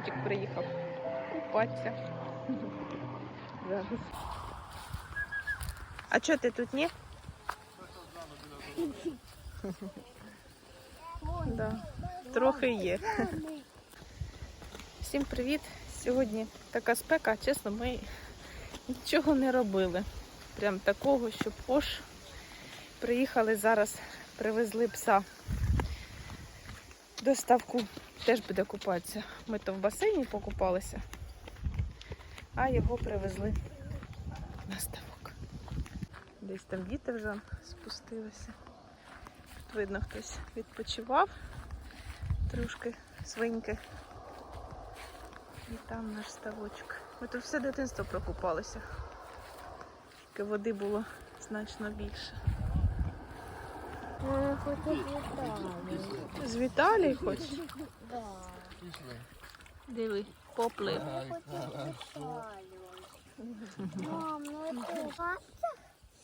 Фунтик приїхав купатися. Зараз. А чого ти тут ні? Да, трохи є. Всім привіт! Сьогодні така спека, чесно, ми нічого не робили. Прям такого, що пош. Приїхали зараз, привезли пса. Доставку теж буде купатися. Ми то в басейні покупалися, а його привезли на ставок. Десь там діти вже спустилися. Тут видно, хтось відпочивав трошки свиньки. І там наш ставочок. Ми тут все дитинство прокупалися. Тільки води було значно більше. З Віталій хочеш? Да. Диви, поплив. Мам, ну це Вася?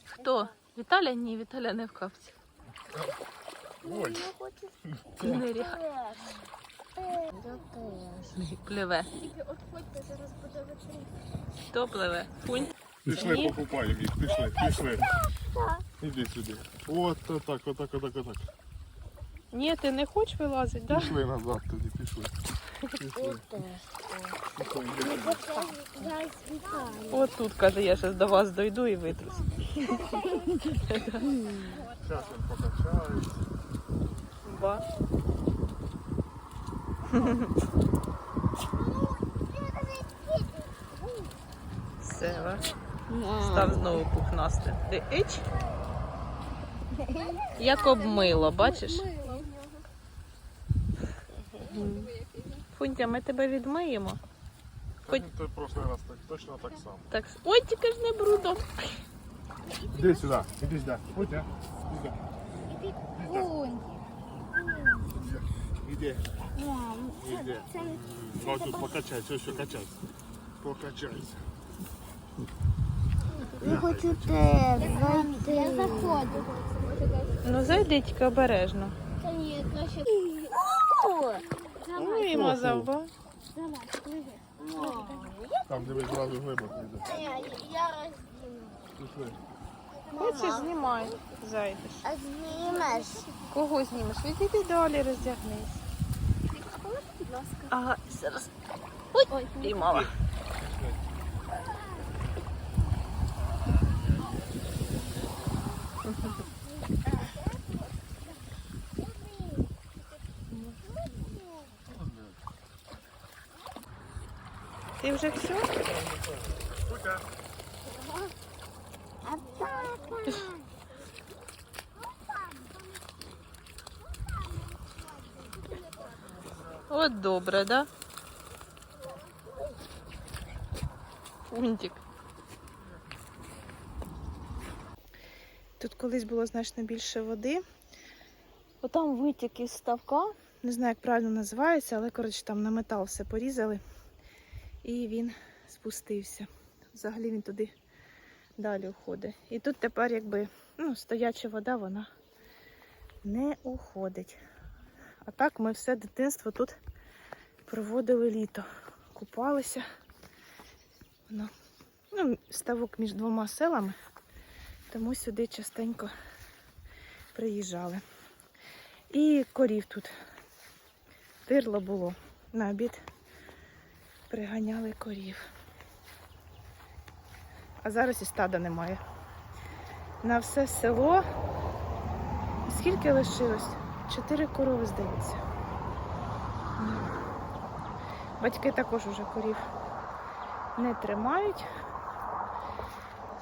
Хто? Віталя? Ні, Віталя не в капці. Хочу Ниря. Я. Пливе. От ходьте, зараз буде вечір. Хто пливе? Фунь. Пішли покупаємо їх, пішли, пішли. Іди сюди. От так, отак, отак, отак. Ні, ти не хочеш вилазити, так? Да? Пішли назад тоді, пішли. Пішли. От тут, каже, я зараз до вас дойду і витрус. Зараз він покачається. Ба. Все, став знову пухнастим. Ти ич? Як обмило, бачиш? Фунтя, ми тебе відмиємо. Хоч- Це просто раз так, точно так само. Так, ой, тільки ж не брудом. Іди сюди, іди сюди. Ось, а. Іди. Вунь. Іди. Мам, Іди. це Ну, тут покачайся, ось що качайся. Покачайся. Я хочу теж зайти. Я заходжу. Ну зайди тільки обережно. Та ні, краще. Ну і мазав, ба. Там дивись, зразу глибоко йде. Я роздіну. Пішли. Хочеш, знімай, зайдеш. А знімеш? Кого знімеш? Відійди далі, роздягнись. Будь ласка. Ага, зараз. Ой, піймала. Ти вже все? От добре, да? Фунтик. Тут колись було значно більше води. Отам витік із ставка. Не знаю, як правильно називається, але коротше там на метал все порізали. І він спустився. Взагалі він туди далі уходить. І тут тепер якби ну, стояча вода, вона не уходить. А так ми все дитинство тут проводили літо. Купалися. Воно, ну, ставок між двома селами, тому сюди частенько приїжджали. І корів тут. Тирло було. На обід приганяли корів. А зараз і стада немає. На все село. Скільки лишилось? Чотири корови, здається. Батьки також уже корів не тримають.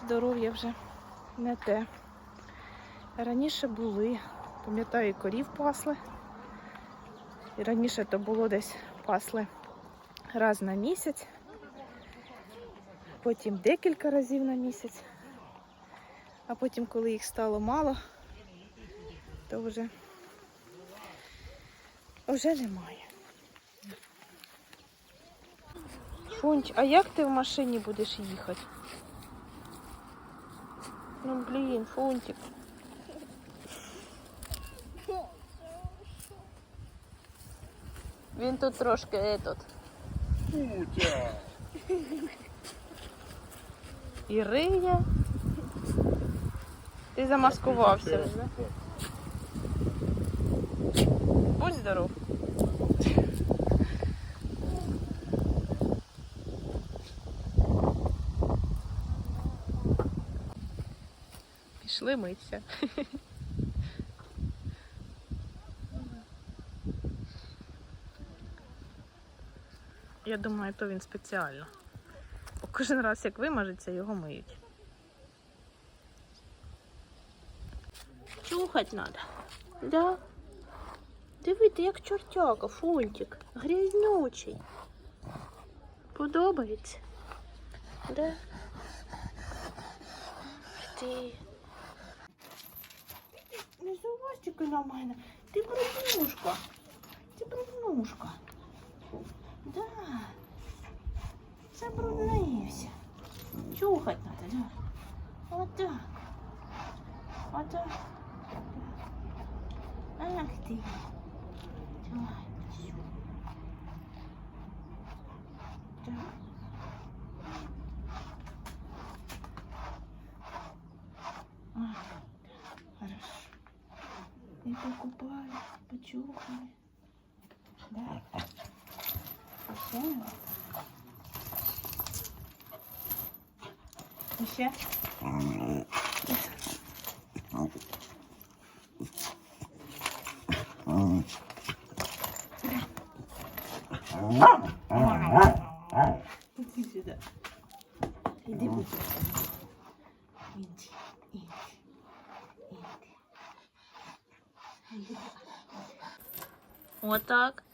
Здоров'я вже не те. Раніше були, пам'ятаю, корів пасли. І раніше то було десь пасли раз на місяць, потім декілька разів на місяць. А потім, коли їх стало мало, то вже, вже немає. Фунч, а як ти в машині будеш їхати? Ну блін, фунтик. Він тут трошки етот. Путя. І риє. Ти замаскувався вже. Будь здоров. Пішли митися. Я думаю, то він спеціально. Бо Кожен раз, як вимажеться, його миють. Чухать треба. Да. Диви, ти як чортяка, фунтик. Грязнючий. Подобається? Да. Ти. Не зубастики на мене. Ти бруднушка. Ти бруднушка. Да. Забруднився. Чухать надо, да. Вот так. Вот так. Ах ты. Давай. Еще. Иди сюда. Иди, будь. Иди, иди, иди. Вот так.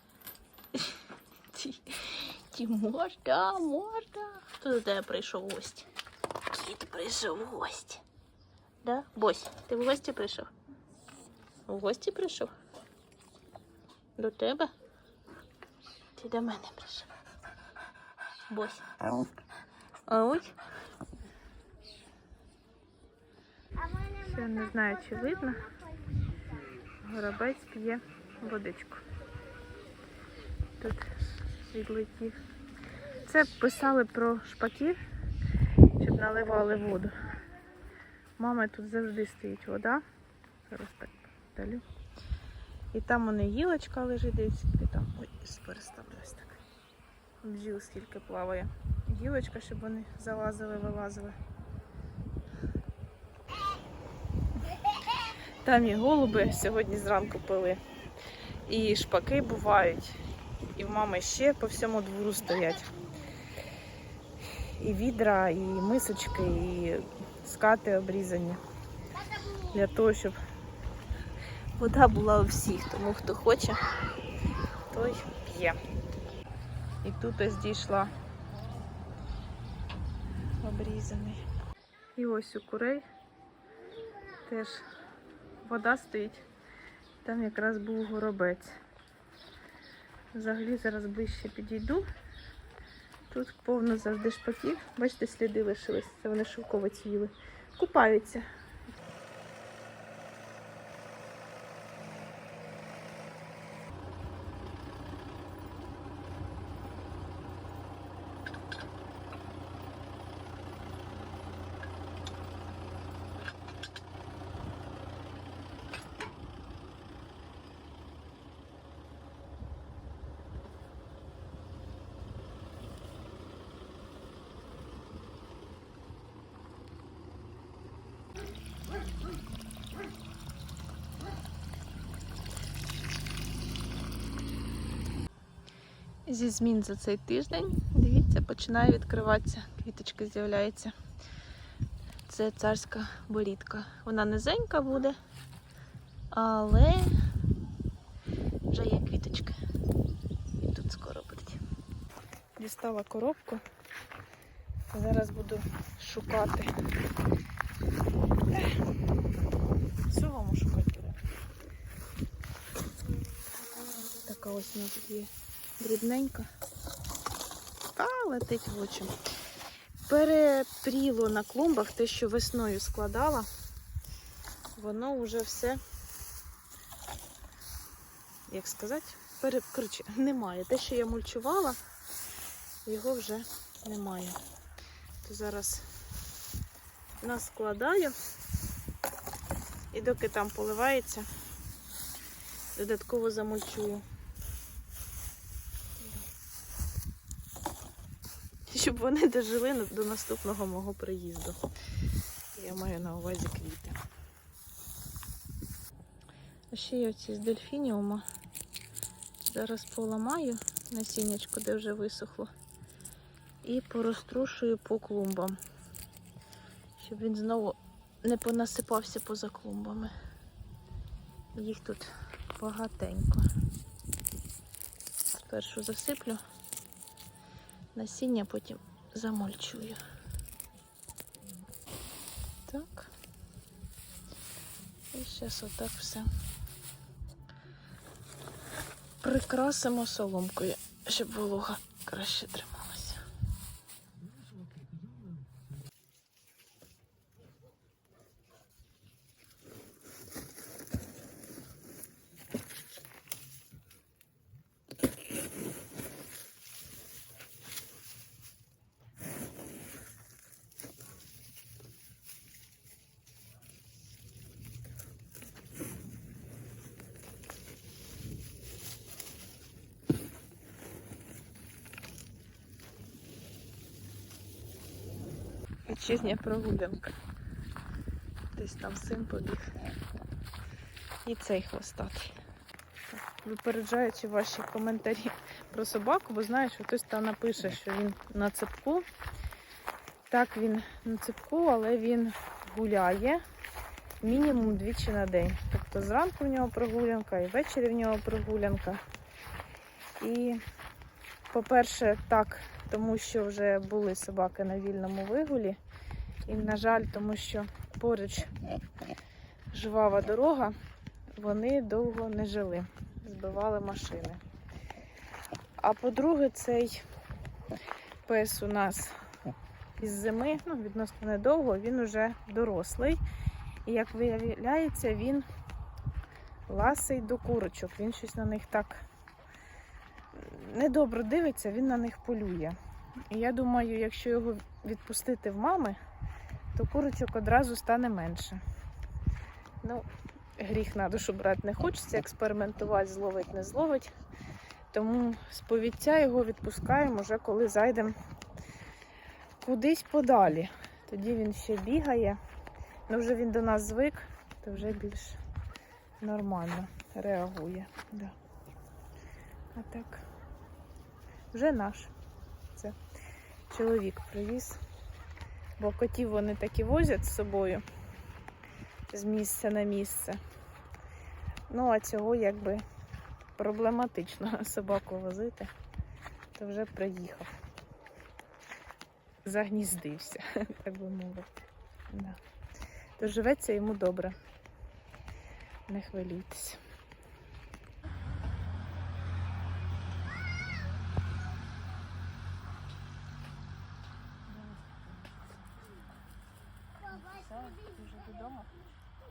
Тимош, да, можна. Хто до тебе прийшов в Кіт прийшов в гості. Да? Бось, ти в гості прийшов? В гості прийшов? До тебе? Ти до мене прийшов. Бось. Ось. Ще не знаю, чи видно. Горобець п'є водичку. Тут відлетів. Це писали про шпаків, наливали воду. Мами тут завжди стоїть вода. Зараз так далю. І там у неї гілочка лежить, дивіться, там. Ой, переставлюсь так. Бджіл скільки плаває. Гілочка, щоб вони залазили, вилазили. Там і голуби сьогодні зранку пили. І шпаки бувають. І в мами ще по всьому двору стоять. І відра, і мисочки, і скати обрізані. Для того, щоб вода була у всіх. Тому хто хоче, той п'є. І тут ось дійшла обрізаний. І ось у курей теж вода стоїть. Там якраз був горобець. Взагалі зараз ближче підійду. Тут повно завжди шпаків. Бачите, сліди лишились. Це вони шовково ціли. Купаються. Зі змін за цей тиждень, дивіться, починає відкриватися, квіточка з'являється. Це царська борідка. Вона низенька буде, але вже є квіточки. І тут скоро будуть. Дістала коробку. Зараз буду шукати. Солому шукати. Така ось вона тут є дрібненька. Та летить в очі. Перепріло на клумбах те, що весною складала. Воно вже все, як сказати, пере... коротше, немає. Те, що я мульчувала, його вже немає. То зараз наскладаю. І доки там поливається, додатково замульчую. Щоб вони дожили до наступного мого приїзду. Я маю на увазі квіти. Ще є оці з дельфініума. Зараз поламаю насіннячко, де вже висохло. І порозтрушую по клумбам. Щоб він знову не понасипався поза клумбами. Їх тут багатенько. Спершу засиплю насіння, потім замульчую. Так. І зараз отак все прикрасимо соломкою, щоб волога краще трималася. Вечірня прогулянка. Десь там син побіг. І цей хвостатий. Випереджаючи ваші коментарі про собаку, бо знаю, що хтось там напише, що він на цепку. Так, він на цепку, але він гуляє мінімум двічі на день. Тобто зранку в нього прогулянка, і ввечері в нього прогулянка. І, по-перше, так, тому що вже були собаки на вільному вигулі. І, на жаль, тому що поруч жвава дорога, вони довго не жили, збивали машини. А по-друге, цей пес у нас із зими, ну, відносно недовго, він уже дорослий. І як виявляється, він ласий до курочок. Він щось на них так недобре дивиться, він на них полює. І я думаю, якщо його відпустити в мами, то курочок одразу стане менше. Ну, гріх на душу брати не хочеться, експериментувати, зловить, не зловить. Тому з повіття його відпускаємо вже коли зайдемо кудись подалі. Тоді він ще бігає. Ну, вже він до нас звик, то вже більш нормально реагує. Да. А так, вже наш. Це чоловік привіз. Бо котів вони так і возять з собою з місця на місце. Ну, а цього якби проблематично собаку возити, то вже приїхав. Загніздився, так би мовити. Да. То живеться йому добре. Не хвилюйтесь. Вже додому.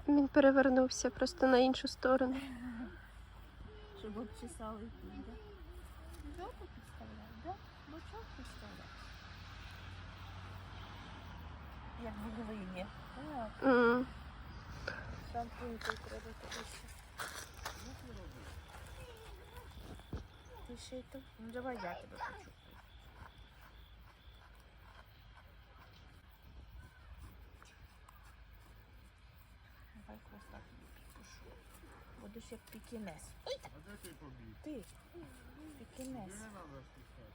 Він перевернувся просто на іншу сторону. Щоб обчесали тут, да? Жопу підставляють, да? Бочок підставляють. Як в глині. Так, М. шампунькою треба колись. Ти ще й то? Ну давай я тебе почухаю. Давай хвоста тобі підпушу. Будеш як пікінес. А де ти побіг? Ти, пікінес. Не треба спускати.